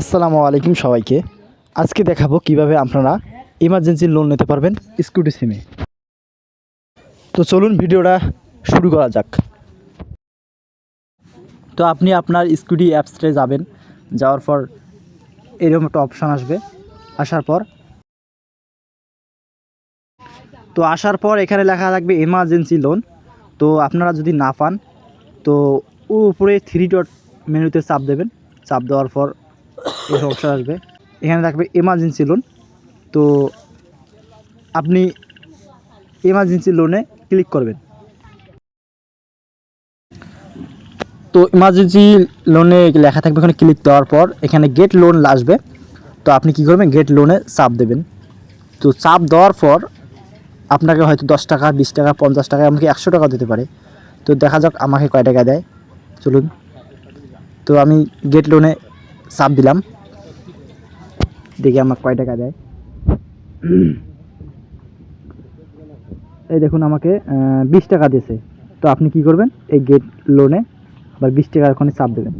আসসালামু আলাইকুম সবাইকে। আজকে দেখাবো কীভাবে আপনারা ইমার্জেন্সি লোন নিতে পারবেন স্কুটি সিমে তো চলুন ভিডিওটা শুরু করা যাক। তো আপনি আপনার স্কুটি অ্যাপসে যাবেন, যাওয়ার পর এরকম একটা অপশান আসবে, আসার পর। তো আসার পর এখানে লেখা থাকবে এমার্জেন্সি লোন তো আপনারা যদি না পান, তো উপরে থ্রি ডট মেনুতে চাপ দেবেন। চাপ দেওয়ার পর এই অপশন আসবে। এখানে থাকবে এমার্জেন্সি লোন তো আপনি এমার্জেন্সি লোনে ক্লিক করবেন। তো ইমার্জেন্সি লোনে লেখা থাকবে এখানে ক্লিক দেওয়ার পর এখানে গেট লোন আসবে। তো আপনি কি করবেন? গেট লোনে চাপ দেবেন। তো চাপ দেওয়ার পর আপনাকে হয়তো দশ টাকা, বিশ টাকা, পঞ্চাশ টাকা এমনকি একশো টাকা দিতে পারে। তো দেখা যাক আমাকে কয় টাকা দেয়। চলুন। তো আমি গেট লোনে চাপ দিলাম। দেখি আমার কয় টাকা দেয়। এই দেখুন আমাকে বিশ টাকা দিয়েছে। তো আপনি কি করবেন? এই গেট লোনে বা বিশ টাকা ওখানে চাপ দেবেন।